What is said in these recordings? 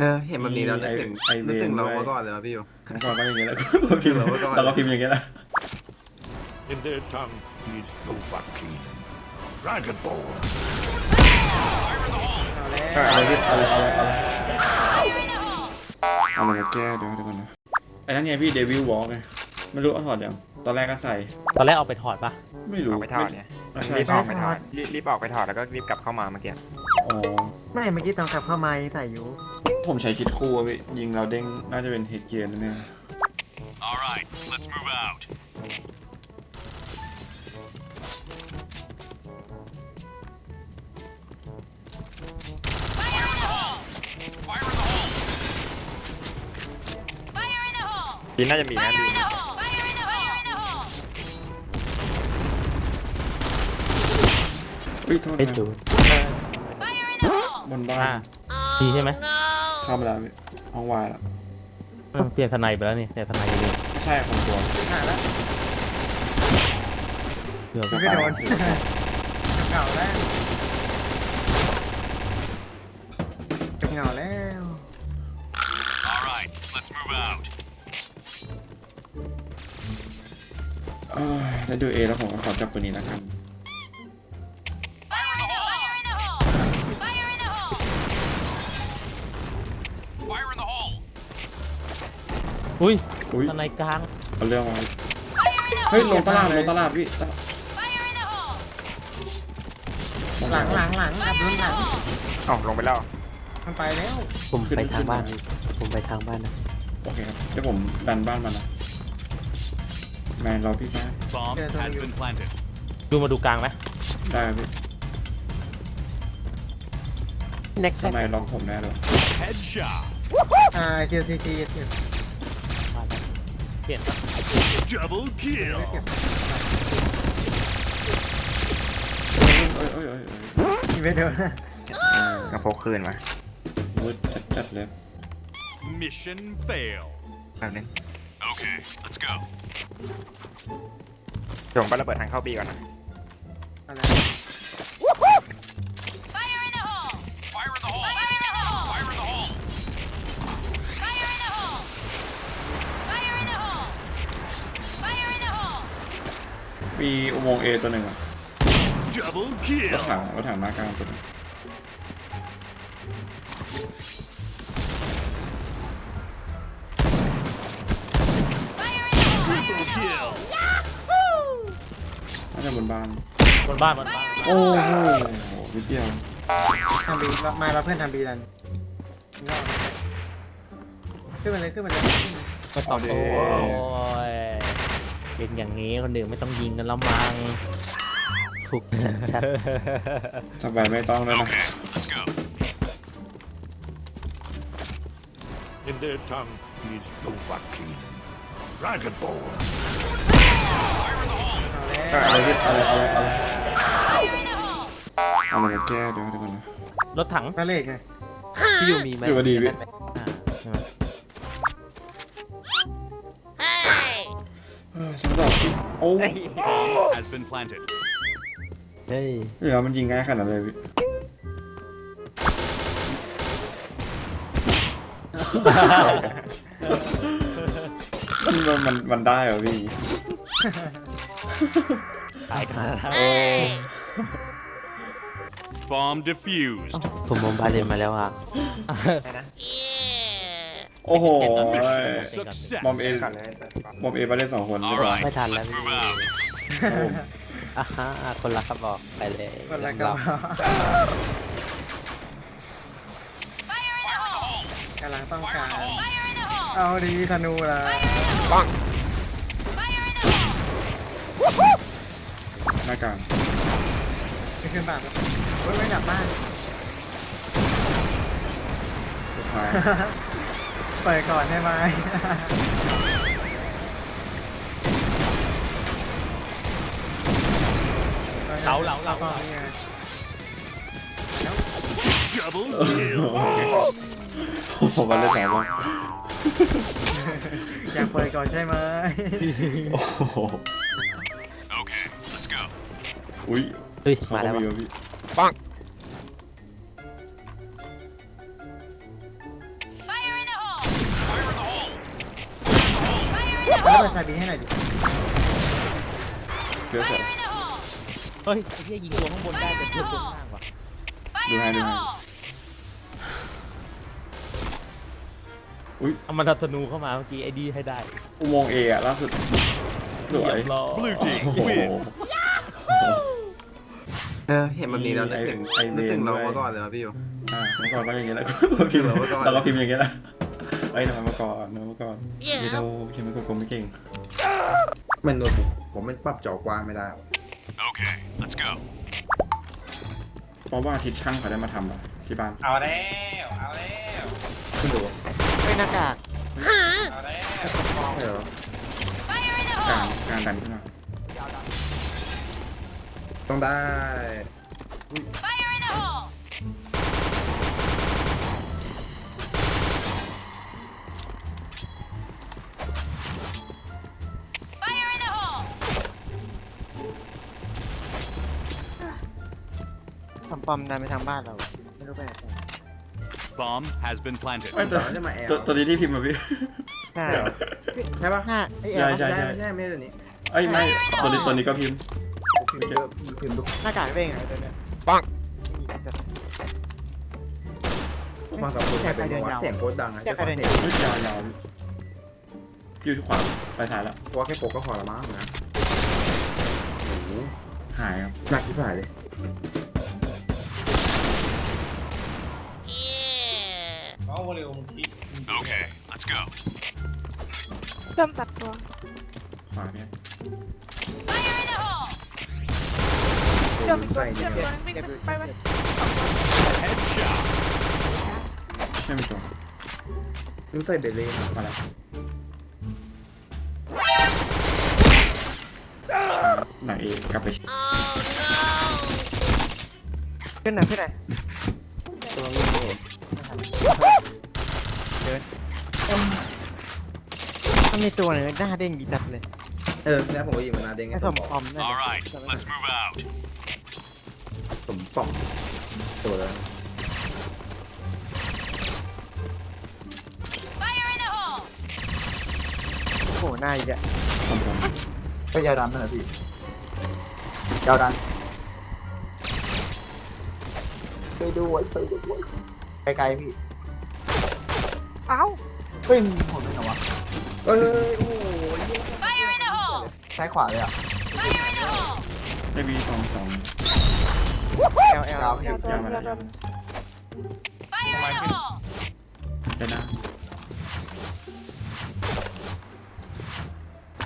เออเห็นแบบนี้แล้วนึกถึงไอเวนึกถึงนเราด้วยมาก่อนเลยว่ะพี่อยู่ก่อนก็อย่างเงี้ยแหล้วก็พิมพ์เราก็ก่อน เราก็พิมพ์อย่างเงี้ยแหละ In their tongue is Dovahkiin. Dragonborn. เอาเลยพี่เอาเลยเอาเลยเอาเลยเอาเลยมาแก้เดี๋ยวเดี๋ยวก่อนนะไอ้นั่นไงพี่เดวิลวอล์กไงไม่รู้เอาถอดยังตอนแรกก็ใส่ ตอนแรกเอาไปถอดปะไม่รู้ออกไปถอดเนี่ยไม่ใช่รีบอใช่อกไปถอดรีบรีบออกไปถอดแล้วก็รีบกลับเข้ามาเมื่อกี้ อ๋อไม่เมื่อกี้ตอนกลับเข้ามายังใส่อยู่ ผมใช้คิดคู่อะพี่ยิงเราเด้งน่าจะเป็นเฮดเกียร์นั่นเอง All right, let's move out. ดีน่าจะมีนะดีเฮ้ยโทษไอ้นะจูนบนบ้าอ่านดีใช่ไหม เข้ามาแล้วพี่ห้องวายแล้วเออเปลี่ยนสไนไปแล้วนี่เปลี่ยนสไนอยู่ดีไม่ใช่ของตัวหาแล้วเกือบไม่โดนเก่าแล้วจะเหงาแล้ว All right, let's move out. เอ้ยแล้วดูเอแล้วผมก็ขอจับปืนนี้แล้วกัน อุ้ยอุ้ยสไนกลางเอาเรื่องมาเฮ้ยลงตลาดลงตลาดพี่ตลาดหลังหลังหลังอับดุลหลังเอ้าลงไปแล้วมันไปแล้วผมไปทางบ้าน ผมไปทางบ้านนะโอเคครับเดี๋ยวผมดันบ้านมันนะแมนรอพี่แม่ Bomb Yeah, has don't been planted. ดูมาดูกลางไหมได้ครับพี่เน็กทำไมล็อกผมแน่เลย Headshot. อ่าคิวซีจีเก็บ เปลี่ยน Double kill. เก็บเอ้ยเอ้ยเอ้ยเอ้ยไม่โดนกระโพกคืนมามืดจัดจัดเลย Mission fail. แป๊บนึง Okay, let's go. ส่งไประเบิดทางเข้าบีก่อนนะ อะไร มีอุโมงค์เอตัวหนึ่งอะ Double รถ kill. ถังรถถังมากลางตัวหนึง Triple kill. น่าจะบนบ้าน บนบ้านบนบ้านโอ้โหนิดเดียวทำบีมาเราเพื่อนทำบีดันขึ้นมาเลยขึ้นมาเลย ก็ตอบโอ้ย เป็นอย่างนี้คนอื่นไม่ต้องยิงกันแล้วมั้งถูกชัดสบายไม่ต้องเลยนะ Let's go. In their tongue is Dovahkiin. Dragonborn. เอาเลยพี่เอาเลยเอาเลยเอาเลยเอาเลยมาแก้เดี๋ยวเดี๋ยวก่อนนะรถถังก็เลขไงที่อยู่มีไหมอยู่ก็ดีพี่อ่าใรับพี่โอ้ Bomb has been planted. เฮ้ยเดี๋ยวมันยิงง่ายขนาดนั้นเลยพี่มันมันมันได้เหรอพี่ตายกันแล้วโอ้ Bomb defused. ผมบอมบาเรียนมาแล้วอะใช่นะ โอ้โห Success. บอมเอก่อนเลยบอมเอมาได้สองคนเรีย All บร้อย right, ไม่ทันแล้ว let's move out. ครับผมอะฮะคนละกระบอกไปเลยคนละก็กำลังต้องการเอาดีธนูละป้องหน้ากลางจะขึ้นบ้านโอ้ยไม่กลับบ้านสุดท้าย เปิดก่อนได้ไหม เหลาเหลาเหลาก่อนนี่ไง Double โอ้ kill. โหมันเลยสองวันอยากเปิดก่อนใช่ไหม โอ้โห Okay, let's go. อุ้ยเฮ้ย มาแล้วป่ะวะพี่ป้อง แล้วไปซาบีให้หน่อยดิเพื่อเสร็จ เฮ้ยไอ้เหี้ยยิงตัวข้างบนได้แต่เพื่อนตัวข้างว่ะ ดูให้ดูให้ อุ้ยเอามันทัธนูเข้ามาเมื่อกี้ไอ้ดีให้ได้อุโมงค์เออะล่าสุดสวย เรียบร้อย Blue โอ้ team โห win. เออเห็นแบบนี้แล้วนึกถึงไอ้ไอ้นึกถึงเวรเราด้วยมาก่อนเลยครับพี่ยูอ่าเมื่อก่อนก็อย่างเงี้ยแหละพิมพ์เมื่อก่อนเราก็พิมพ์อย่างเงี้ยแหละไอ้ยทำไมเมื่อก่อนเมื่อก่อนเดี๋ยวพิมพ์ไม่กดไม่เก่งมันโน้ตผมผมมันปรับจอกว้างไม่ได้ Okay, let's go. เพราะว่าอาทิตย์ช่างเขาได้มาทำอะที่บ้านเอาแล้วเอาแล้วขึ้นดูเฮ้ยหน้ากาก เอาแล้วใช่เหรอการการดันขึ้นมาต้องได้ ทำปอมดันไปทางบ้านเรา ไม่รู้ไปไหนต่อ Bomb has been planted. ไม่แต่จะมาแอลตัวตัวนี้ที่พิมพ์มาพี่ใช่เดี๋ยวใช่ปะห้าไอเอใช่ลใช่ใช่ไม่ใช่ไม่ใช่ตัวนี้เอ้ยไม่ตัวนี้ตัวนี้ก็พิมพ์พิมพ์เยอะพิมพ์ทุกหน้ากากเร่งอะไรตัวเนี้ยปังฟังสองคนใครเป็นวะเสียงโคตรดังอะแค่เจ้าใครของเดินเพลยางวยยาวยาวอยู่ที่ขวาไปถ่ายแล้วเพราะว่าแค่โปกก็พอละมั้งนะโอ้โหหายครับหนักที่ผ่านเลย เอาเร็วมึงคิด Okay, let's go. เริ่มตัดตัวขวาเนี่ยเชื่อมอีกตัวใส่เชื่เนี่อยมอีกตัวนึงวิ่งไปไป Headshot. ใช่ไหมตัวลืมใส่เบลเล่มาแล้วไหนเอกลับไปขึ้นไหนขึ้นไหนตัววิ่งโห มันมีตัวหนึ่งหน้าเด้งดีจัดเลยเออแล้วผมก็ยิงมานาเด้งไอ้สมปอมนั่น All right, let's move out. สมป่องตัวแล้วโอ้โหหน้าอีกอะผมผมก็ยาวดันนะพี่ยาวดันไปดูไว้ไปดูไว้ไกลๆพี่ เอ้าเฮ้ยผมเป็นไงวะ เอ้ยโอ้โหซ้ายขวาเลยอะได้วีสองสองเอลเอลเดี๋ยวตัวยาวมาเดี๋แล้ยววยาวตัวมาเดี๋ยวนะ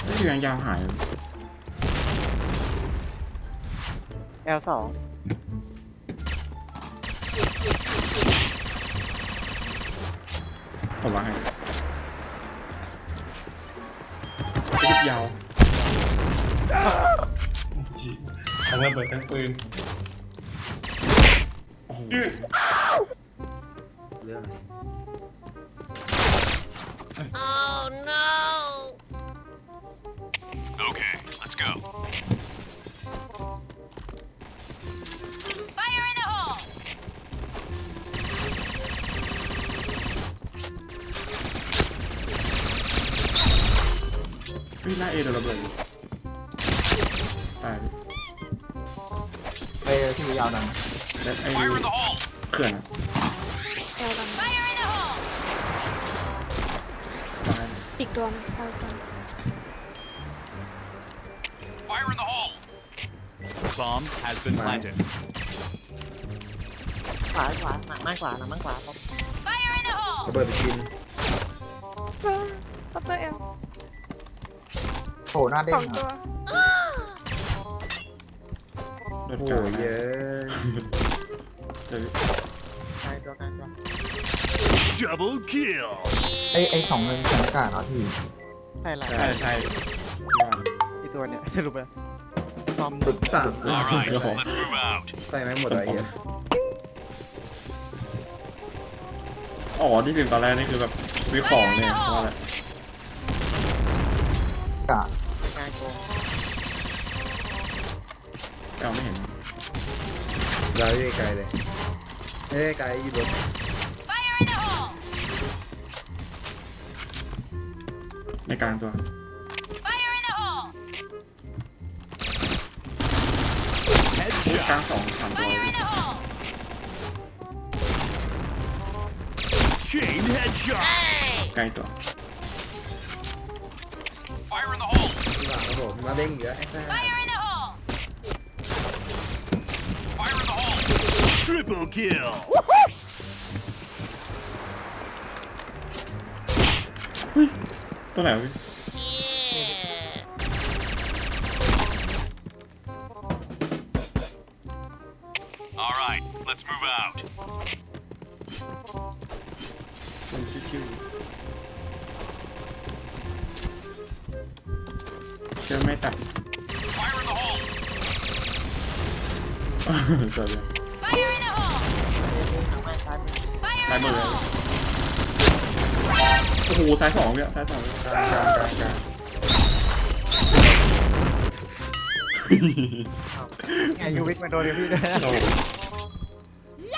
ไม่คือยังยาวหายเอลสองผมว่าให้ ยิบยาวทั้งระเบิดทั้งปืนโอ้โหเรื่อง Okay, เฮ้ยหน้าเอโดนระเบิดตายไปที่ยาวดันแล้วไอ้ Fire in the hole. เขื่อนอะเอลดันตายอีกตัวนึงไปก่อน Fire in the hole. Bomb has been planted. ขวาขวาหนักมากขวาหนักมากขวาครับระเบิดไปกิน เออตัดตัวเอล โผล่หน้าเด้สงองตัวโดนโอ้กลางยนะเยอะเจอกลางตัวกลางตัว Double kill. ไอไอสองเงินสถานการณ์เนาะพี่ใช่ไรใช่ใช่ยาวอีตัวเนี้ยสรุปเลยปอมสุดสาม All right, Go. let's move out. ใส่ไม่หมดอะไรเงี้ยอ๋อที่พิมพ์ตอนแรกนี่คือแบบวิของเนี่ยเพราะ กะานโกงเก่าไม่เห็นย้ายไกลเลยไม่ไไกลอยู่บน Fire in ในกลางตัว Fire in กลางสองสามตัวไกลตัว มมาเด้งอีกแล้วไอ้แซ่ Fire in the hole. Triple kill. ตัวไหนวะพี่ All right, let's move out. ชื่อไม่ตัด Fire in the hole. สวยเลยตายหมดเลยโอ้โหซ้ายสองเนี่ยซ้ายสองเนี่ยกลางกลางกลางกลางไงยูวิกมาโดนกับพี่ด้วยโอ้โห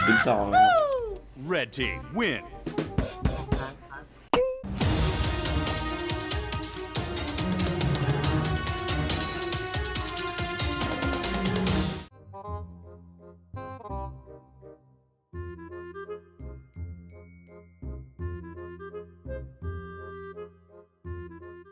บินสองเลยครับ Red team win.